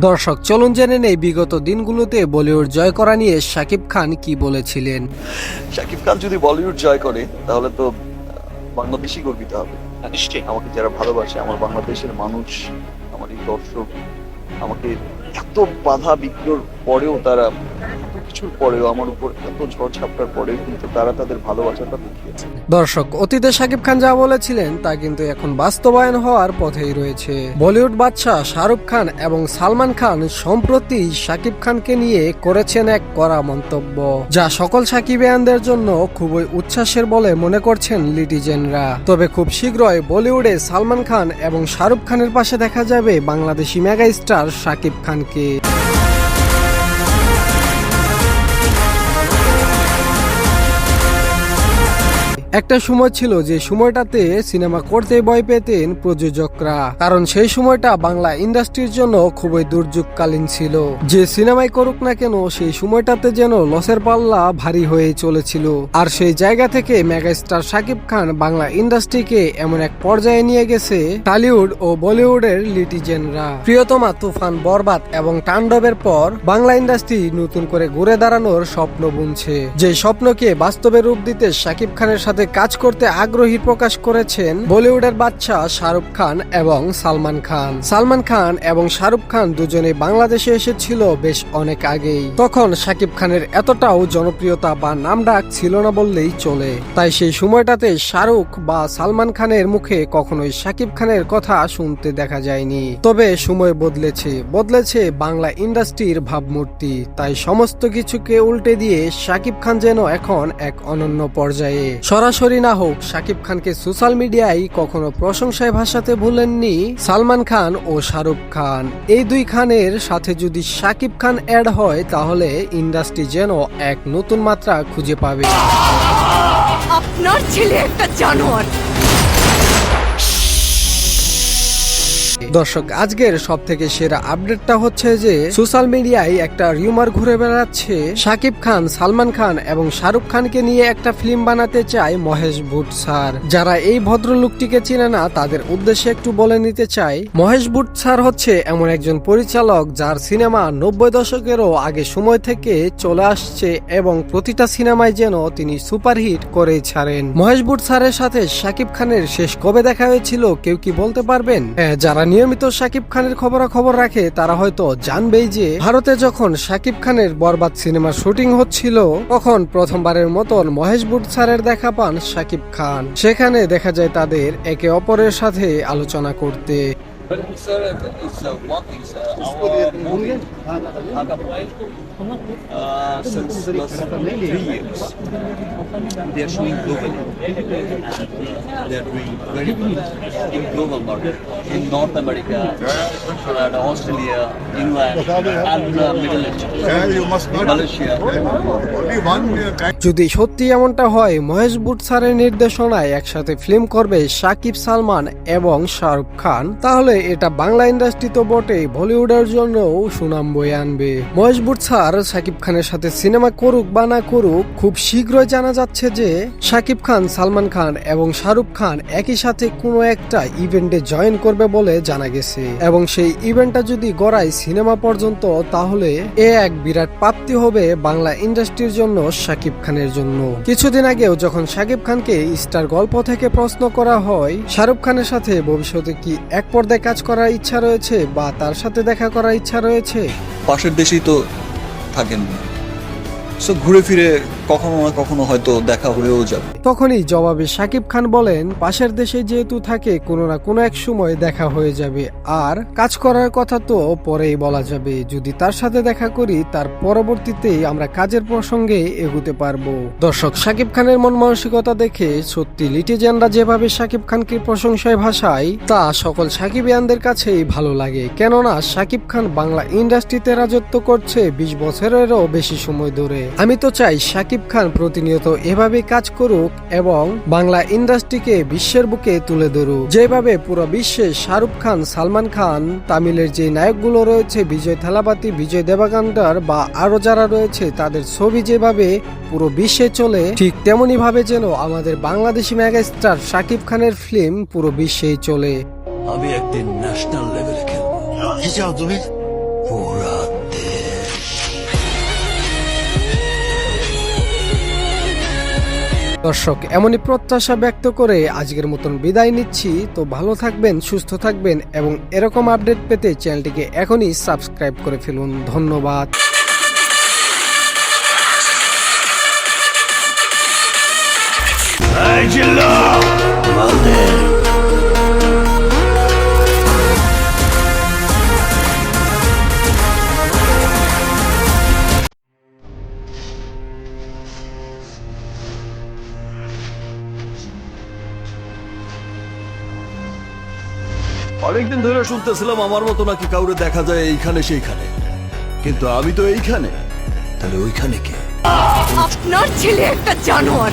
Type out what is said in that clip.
দর্শক চলুন জেনে নেই বিগত দিনগুলোতে বলিউড জয় করা নিয়ে শাকিব খান কি বলেছিলেন। শাকিব খান যদি বলিউড জয় করে তাহলে তো বাংলাদেশি বাংলাদেশই গর্বিত হবে। নিশ্চয়ই। আমাকে যারা ভালোবাসে আমার বাংলাদেশের মানুষ আমার এই দর্শক আমাকে এত বাধা বিঘ্নর পরেও তারা কিছুর পরেও আমার উপর এত ঝড় ঝাপটার পরেও কিন্তু তারা তাদের ভালোবাসাটা দেখিয়েছে দর্শক, অতীতে শাকিব খান যা বলেছিলেন, তা কিন্তু এখন বাস্তবায়ন হওয়ার পথেই রয়েছে। বলিউড বাদশাহ শাহরুখ খান এবং সালমান খান সম্প্রতি শাকিব খানকে নিয়ে করেছেন এক কড়া মন্তব্য, যা সকল সাকিবিয়ানদের জন্য খুবই উচ্ছ্বাসের বলে মনে করছেন লিটিজেনরা। তবে খুব শীঘ্রই বলিউডে সালমান খান এবং শাহরুখ খানের পাশে দেখা যাবে বাংলাদেশি মেগা স্টার শাকিব খানকে। একটা সময় ছিল যে সময়টাতে সিনেমা করতে ভয় পেতেন প্রযোজকরা। কারণ সেই সময়টা বাংলা ইন্ডাস্ট্রির জন্য খুবই দুর্যোগকালীন ছিল। যে সিনেমাই করুক না কেন, সেই সময়টাতে যেন লসের পাল্লা ভারী হয়ে চলেছিল। আর সেই জায়গা থেকে মেগাস্টার শাকিব খান বাংলা ইন্ডাস্ট্রিকে এমন এক পর্যায়ে নিয়ে গেছে টলিউড ও বলিউডের লিটিজেনরা প্রিয়তমা তুফান বরবাদ এবং তাণ্ডবের পর বাংলা ইন্ডাস্ট্রি নতুন করে ঘুরে দাঁড়ানোর স্বপ্ন বুনছে। যে স্বপ্নকে বাস্তবে রূপ দিতে শাকিব খানের সাথে কাজ করতে আগ্রহী প্রকাশ করেছেন বলিউডের বাদশাহ শাহরুখ খান এবং সালমান খান। সালমান খান এবং শাহরুখ খান দুজনে বাংলাদেশে এসেছিল বেশ অনেক আগেই। তখন শাকিব খানের এতটাও জনপ্রিয়তা বা নামডাক ছিল না বললেই চলে। তাই সেই সময়টাতে শাহরুখ বা সালমান খানের মুখে কখনোই শাকিব খানের কথা শুনতে দেখা যায়নি। তবে সময় বদলেছে বদলেছে বাংলা ইন্ডাস্ট্রির ভাবমূর্তি। তাই সমস্ত কিছুকে উল্টে দিয়ে শাকিব খান যেন এখন এক অনন্য পর্যায়ে। সরাসরি না হোক শাকিব খানকে সোশ্যাল মিডিয়ায় কখনো প্রশংসায় ভাষাতে ভুলেননি সালমান খান ও শাহরুখ খান। এই দুই খানের সাথে যদি শাকিব খান অ্যাড হয়, তাহলে ইন্ডাস্ট্রি যেন এক নতুন মাত্রা খুঁজে পাবে। আপনার ছেলে একটা জানোয়ার। দর্শক আজকের সব থেকে সেরা আপডেটটা হচ্ছে যে সোশ্যাল মিডিয়ায় একটা রিউমার ঘুরে বেড়াচ্ছে শাকিব খান সালমান খান এবং শাহরুখ খানকে নিয়ে একটা ফিল্ম বানাতে চায় মহেশ ভুট স্যার। যারা এই ভদ্রলোকটিকে চেনে না তাদের উদ্দেশ্যে একটু বলে নিতে চাই। মহেশ ভুট স্যার হচ্ছে এমন একজন পরিচালক যার সিনেমা নব্বই দশকেরও আগে সময় থেকে চলে আসছে এবং প্রতিটা সিনেমায় যেন তিনি সুপারহিট করে ছাড়েন। মহেশ ভুট স্যারের সাথে শাকিব খানের শেষ কবে দেখা হয়েছিল কেউ কি বলতে পারবেন? হ্যাঁ, যারা নিয়মিত শাকিব খানের খবরাখবর রাখে, তারা হয়তো জানবেই যে ভারতে যখন শাকিব খানের বরবাদ সিনেমার শুটিং হচ্ছিল, তখন প্রথমবারের মতন মহেশ বুট স্যারের দেখা পান শাকিব খান। সেখানে দেখা যায় তাদের একে অপরের সাথে আলোচনা করতে। Sir, it's uh, thing, sir. Our movie, Dhaka Point, uh, since last three years, they are showing globally. They are doing very well in global market, in North America, Australia, England, and uh, Middle East, Yeah, you must not. Malaysia. Only one uh, kind যদি সত্যি এমনটা হয়, মহেশ ভুট স্যারের নির্দেশনায় একসাথে film করবে শাকিব সালমান এবং শাহরুখ খান। তাহলে এটা বাংলা ইন্ডাস্ট্রি তো বটে বলিউডের জন্য সুনাম বয়ে আনবে। মহেশ ভুট স্যার শাকিব খানের সাথে সিনেমা করুক বা না করুক, খুব শীঘ্রই জানা যাচ্ছে যে শাকিব খান, সালমান খান এবং শাহরুখ খান একই সাথে কোনো একটা ইভেন্টে জয়েন করবে বলে জানা গেছে। এবং সেই ইভেন্টটা যদি গড়ায় সিনেমা পর্যন্ত, তাহলে এ এক বিরাট প্রাপ্তি হবে বাংলা ইন্ডাস্ট্রির জন্য শাকিব খানের জন্য। কিছুদিন আগেও যখন শাকিব খানকে স্টার গল্প থেকে প্রশ্ন করা হয়, শাহরুখ খানের সাথে ভবিষ্যতে কি এক পর্দায় কাজ করার ইচ্ছা রয়েছে বা তার সাথে দেখা করার ইচ্ছা রয়েছে? পাশের দেশেই তো থাকেন। সো ঘুরে ফিরে কখনো না কখনো হয়তো দেখা হয়েও যাবে। তখনই জবাবে শাকিব খান বলেন, পাশের দেশে যেহেতু থাকে, কোনো না কোনো এক সময় দেখা হয়ে যাবে। আর কাজ করার কথা তো পরেই বলা যাবে। যদি তার সাথে দেখা করি, তার পরবর্তীতেই আমরা কাজের প্রসঙ্গে এগুতে পারব। দর্শক শাকিব খানের মন মানসিকতা দেখে সত্যি লিটিজেনরা যেভাবে শাকিব খানকে প্রশংসায় ভাষায় তা সকল সাকিবিয়ানদের কাছেই ভালো লাগে। কেননা শাকিব খান বাংলা ইন্ডাস্ট্রিতে রাজত্ব করছে বিশ বছরেরও বেশি সময় ধরে। আমি তো চাই শাকিব খান প্রতিনিয়ত এভাবে কাজ করুক এবং বাংলা ইন্ডাস্ট্রিকে বিশ্বের বুকে তুলে ধরুক। যেভাবে পুরো বিশ্বে শাহরুখ খান সালমান খান তামিলের যে নায়কগুলো রয়েছে বিজয় থালাপাতি বিজয় দেবাকান্ডার বা আরও যারা রয়েছে তাদের ছবি যেভাবে পুরো বিশ্বে চলে ঠিক তেমনি ভাবে যেন আমাদের বাংলাদেশি মেগাস্টার শাকিব খানের ফিল্ম পুরো বিশ্বেই চলে। আমি একদিন ন্যাশনাল লেভেলে খেলব। কি চাও তুমি? দর্শক, এমনই প্রত্যাশা ব্যক্ত করে আজকের মতন বিদায় নিচ্ছি। তো ভালো থাকবেন, সুস্থ থাকবেন এবং এরকম আপডেট পেতে চ্যানেলটিকে এখনই সাবস্ক্রাইব করে ফেলুন। ধন্যবাদ। অনেকদিন ধরে শুনতেছিলাম আমার মতো নাকি কাউরে দেখা যায় এইখানে সেইখানে। কিন্তু আমি তো এইখানে। তাহলে ওইখানে কে? আপনার ছেলে একটা জানোয়ার।